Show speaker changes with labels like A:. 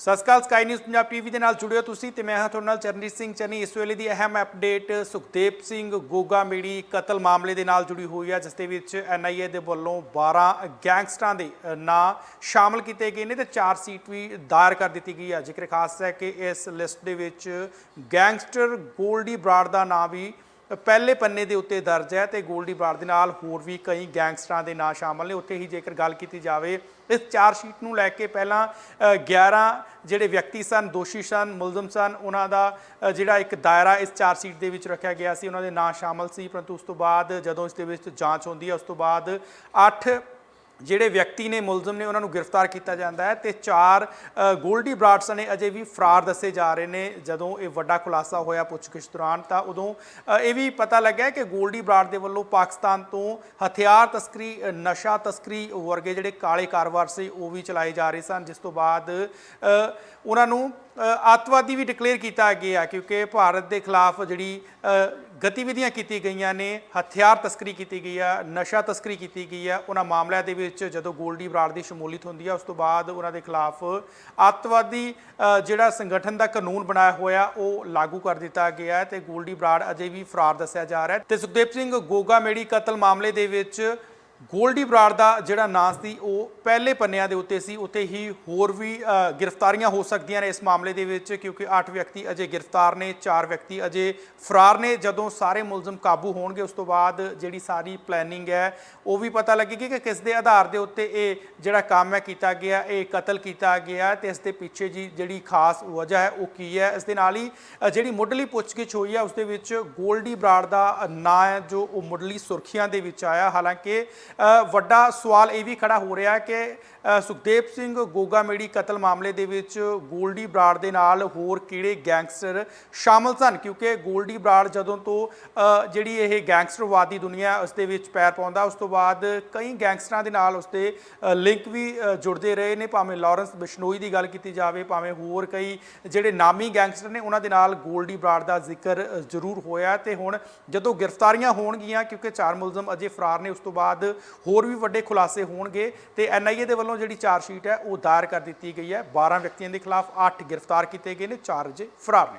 A: ਸਤਿ ਸ਼੍ਰੀ ਅਕਾਲ ਸਕਾਈ ਨਿਊਜ਼ ਪੰਜਾਬ ਟੀਵੀ ਦੇ ਨਾਲ ਜੁੜਿਓ ਤੁਸੀਂ ਤੇ ਮੈਂ ਹਾਂ ਤੁਹਾਡੇ ਨਾਲ ਚਰਨਜੀਤ ਸਿੰਘ ਚੰਨੀ। ਇਸ ਵੇਲੇ ਦੀ ਅਹਿਮ ਅਪਡੇਟ ਸੁਖਦੇਵ ਸਿੰਘ ਗੋਗਾ ਮੇੜੀ ਕਤਲ ਮਾਮਲੇ ਦੇ ਨਾਲ ਜੁੜੀ ਹੋਈ ਹੈ, ਜਿਸ ਦੇ ਵਿੱਚ ਐਨਆਈਏ ਦੇ ਵੱਲੋਂ 12 ਗੈਂਗਸਟਰਾਂ ਦੇ ਨਾਂ ਸ਼ਾਮਲ ਕੀਤੇ ਗਏ ਨੇ ਤੇ ਚਾਰ ਸੀਟ ਵੀ ਦਾਇਰ ਕਰ ਦਿੱਤੀ ਗਈ ਹੈ। ਜ਼ਿਕਰ ਖਾਸ ਹੈ ਕਿ ਇਸ ਲਿਸਟ ਦੇ ਵਿੱਚ ਗੈਂਗਸਟਰ ਗੋਲਡੀ ਬਰਾੜ ਦਾ ਨਾਂ ਵੀ ਪਹਿਲੇ ਪੰਨੇ ਦੇ ਉੱਤੇ ਦਰਜ ਹੈ ਤੇ ਗੋਲਡੀ ਬਾਰ ਦੇ ਨਾਲ ਹੋਰ ਵੀ ਕਈ ਗੈਂਗਸਟਰਾਂ ਦੇ ਨਾਂ ਸ਼ਾਮਲ ਨੇ। ਉੱਥੇ ਹੀ ਜੇਕਰ ਗੱਲ ਕੀਤੀ ਜਾਵੇ ਇਸ ਚਾਰ ਸ਼ੀਟ ਨੂੰ ਲੈ ਕੇ ਪਹਿਲਾਂ ਅ, 11 ਜਿਹੜੇ ਵਿਅਕਤੀ ਸਨ ਦੋਸ਼ੀ ਸਨ ਮੁਲਜ਼ਮ ਸਨ ਉਹਨਾਂ ਦਾ ਜਿਹੜਾ ਇੱਕ ਦਾਇਰਾ ਇਸ ਚਾਰ ਸੀਟ ਦੇ ਵਿੱਚ ਰੱਖਿਆ ਗਿਆ ਸੀ ਉਹਨਾਂ ਦੇ ਨਾਂ ਸ਼ਾਮਲ ਸੀ ਪਰੰਤੂ ਉਸ ਤੋਂ ਬਾਅਦ ਜਦੋਂ ਇਸ ਦੇ ਵਿੱਚ ਜਾਂਚ ਹੁੰਦੀ ਹੈ ਉਸ ਤੋਂ ਬਾਅਦ 8 ਜਿਹੜੇ ਵਿਅਕਤੀ ਨੇ ਮੁਲਜ਼ਮ ਨੇ ਉਹਨਾਂ ਨੂੰ ਗ੍ਰਿਫਤਾਰ ਕੀਤਾ ਜਾਂਦਾ ਹੈ ਤੇ ਚਾਰ ਗੋਲਡੀ ਬਰਾਡਸ ਨੇ ਅਜੇ ਵੀ ਫਰਾਰ ਦੱਸੇ ਜਾ ਰਹੇ ਨੇ। ਜਦੋਂ ਇਹ ਵੱਡਾ ਖੁਲਾਸਾ ਹੋਇਆ ਪੁੱਛਗਿੱਛ ਦੌਰਾਨ ਤਾਂ ਉਦੋਂ ਇਹ ਵੀ ਪਤਾ ਲੱਗਿਆ ਕਿ ਗੋਲਡੀ ਬਰਾਡ ਦੇ ਵੱਲੋਂ ਪਾਕਿਸਤਾਨ ਤੋਂ ਹਥਿਆਰ ਤਸਕਰੀ ਨਸ਼ਾ ਤਸਕਰੀ ਵਰਗੇ ਜਿਹੜੇ ਕਾਲੇ ਕਾਰੋਬਾਰ ਸੀ ਉਹ ਵੀ ਚਲਾਏ ਜਾ ਰਹੇ ਸਨ, ਜਿਸ ਤੋਂ ਬਾਅਦ ਉਹਨਾਂ ਨੂੰ ਅ, ਅੱਤਵਾਦੀ ਵੀ ਡਿਕਲੇਅਰ ਕੀਤਾ ਗਿਆ ਕਿਉਂਕਿ ਭਾਰਤ ਦੇ ਖਿਲਾਫ ਜਿਹੜੀ ਗਤੀਵਿਧੀਆਂ ਕੀਤੀ ਗਈਆਂ ਨੇ ਹਥਿਆਰ ਤਸਕਰੀ ਕੀਤੀ ਗਈ ਆ ਨਸ਼ਾ ਤਸਕਰੀ ਕੀਤੀ ਗਈ ਆ ਉਹਨਾਂ ਮਾਮਲਿਆਂ ਦੇ ਵਿੱਚ ਜਦੋਂ ਗੋਲਡੀ ਬਰਾੜ ਦੀ ਸ਼ਮੂਲੀਅਤ ਹੁੰਦੀ ਆ ਉਸ ਤੋਂ ਬਾਅਦ ਉਹਨਾਂ ਦੇ ਖਿਲਾਫ ਅੱਤਵਾਦੀ ਜਿਹੜਾ ਸੰਗਠਨ ਦਾ ਕਾਨੂੰਨ ਬਣਾਇਆ ਹੋਇਆ ਉਹ ਲਾਗੂ ਕਰ ਦਿੱਤਾ ਗਿਆ ਹੈ ਤੇ ਗੋਲਡੀ ਬਰਾੜ ਅਜੇ ਵੀ ਫਰਾਰ ਦੱਸਿਆ ਜਾ ਰਿਹਾ ਹੈ ਤੇ ਸੁਖਦੇਵ ਸਿੰਘ ਗੋਗਾ ਮੇੜੀ ਕਤਲ ਮਾਮਲੇ ਦੇ ਵਿੱਚ ਗੋਲਡੀ ਬਰਾੜ ਦਾ ਜਿਹੜਾ ਨਾਂ ਸੀ, ਉਹ ਪਹਿਲੇ ਪੰਨਿਆਂ ਦੇ ਉੱਤੇ ਸੀ। ਉੱਥੇ ਹੀ ਹੋਰ ਵੀ ਗ੍ਰਿਫਤਾਰੀਆਂ ਹੋ ਸਕਦੀਆਂ ਨੇ ਇਸ ਮਾਮਲੇ ਦੇ ਵਿੱਚ, ਕਿਉਂਕਿ 8 ਵਿਅਕਤੀ ਅਜੇ ਗ੍ਰਿਫਤਾਰ ਨੇ 4 ਵਿਅਕਤੀ ਅਜੇ ਫਰਾਰ ਨੇ। ਜਦੋਂ ਸਾਰੇ ਮੁਲਜ਼ਮ ਕਾਬੂ ਹੋਣਗੇ, ਉਸ ਤੋਂ ਬਾਅਦ ਜਿਹੜੀ ਸਾਰੀ ਪਲੈਨਿੰਗ ਹੈ, ਉਹ ਵੀ ਪਤਾ ਲੱਗੇਗੀ ਕਿ ਕਿਸ ਦੇ ਆਧਾਰ ਦੇ ਉੱਤੇ ਇਹ ਜਿਹੜਾ ਕੰਮ ਹੈ ਕੀਤਾ ਗਿਆ, ਇਹ ਕਤਲ ਕੀਤਾ ਗਿਆ ਤੇ ਇਸ ਦੇ ਪਿੱਛੇ ਜੀ ਜਿਹੜੀ ਖਾਸ ਵਜ੍ਹਾ ਹੈ, ਉਹ ਕੀ ਹੈ? ਇਸ ਦੇ ਨਾਲ ਹੀ ਜਿਹੜੀ ਮੁੱਢਲੀ ਪੁੱਛਗਿੱਛ ਹੋਈ ਹੈ, ਉਸ ਦੇ ਵਿੱਚ ਗੋਲਡੀ ਬਰਾੜ ਦਾ ਨਾਂ ਹੈ, ਜੋ ਉਹ ਮੁੱਢਲੀ ਸੁਰਖੀਆਂ ਦੇ ਵਿੱਚ ਆਇਆ। ਹਾਲਾਂਕਿ ਵੱਡਾ ਸਵਾਲ ਇਹ ਵੀ ਖੜਾ ਹੋ ਰਿਹਾ ਹੈ ਕਿ ਸੁਖਦੇਵ ਸਿੰਘ ਗੋਗਾ ਮੇੜੀ ਕਤਲ ਮਾਮਲੇ ਦੇ ਵਿੱਚ ਗੋਲਡੀ ਬਰਾੜ ਦੇ ਨਾਲ ਹੋਰ ਕਿਹੜੇ ਗੈਂਗਸਟਰ ਸ਼ਾਮਲ ਸਨ? ਕਿਉਂਕਿ ਗੋਲਡੀ ਬਰਾੜ ਜਦੋਂ ਤੋਂ ਜਿਹੜੀ ਇਹ ਗੈਂਗਸਟਰਵਾਦੀ ਦੁਨੀਆ ਉਸ ਦੇ ਵਿੱਚ ਪੈਰ ਪਾਉਂਦਾ, ਉਸ ਤੋਂ ਬਾਅਦ ਕਈ ਗੈਂਗਸਟਰਾਂ ਦੇ ਨਾਲ ਉਸਦੇ ਲਿੰਕ ਵੀ ਜੁੜਦੇ ਰਹੇ ਨੇ। ਭਾਵੇਂ ਲਾਰੈਂਸ ਬਿਸ਼ਨੋਈ ਦੀ ਗੱਲ ਕੀਤੀ ਜਾਵੇ, ਭਾਵੇਂ ਹੋਰ ਕਈ ਜਿਹੜੇ ਨਾਮੀ ਗੈਂਗਸਟਰ ਨੇ, ਉਹਨਾਂ ਦੇ ਨਾਲ ਗੋਲਡੀ ਬਰਾੜ ਦਾ ਜ਼ਿਕਰ ਜ਼ਰੂਰ ਹੋਇਆ ਤੇ ਹੁਣ ਜਦੋਂ ਗ੍ਰਿਫਤਾਰੀਆਂ ਹੋਣਗੀਆਂ, ਕਿਉਂਕਿ ਚਾਰ ਮੁਲਜ਼ਮ ਅਜੇ ਫਰਾਰ ਨੇ, ਉਸ ਤੋਂ ਬਾਅਦ ਹੋਰ ਵੀ ਵੱਡੇ ਖੁਲਾਸੇ ਹੋਣਗੇ ਤੇ ਐਨਆਈਏ ਦੇ ਵੱਲੋਂ ਜਿਹੜੀ ਚਾਰ ਸ਼ੀਟ ਹੈ ਉਹ ਦਾਇਰ ਕਰ ਦਿੱਤੀ ਗਈ ਹੈ। 12 ਵਿਅਕਤੀਆਂ ਦੇ ਖਿਲਾਫ 8 ਗ੍ਰਿਫਤਾਰ ਕੀਤੇ ਗਏ ਨੇ 4 ਅਜੇ ਫਰਾਰ ਨੇ।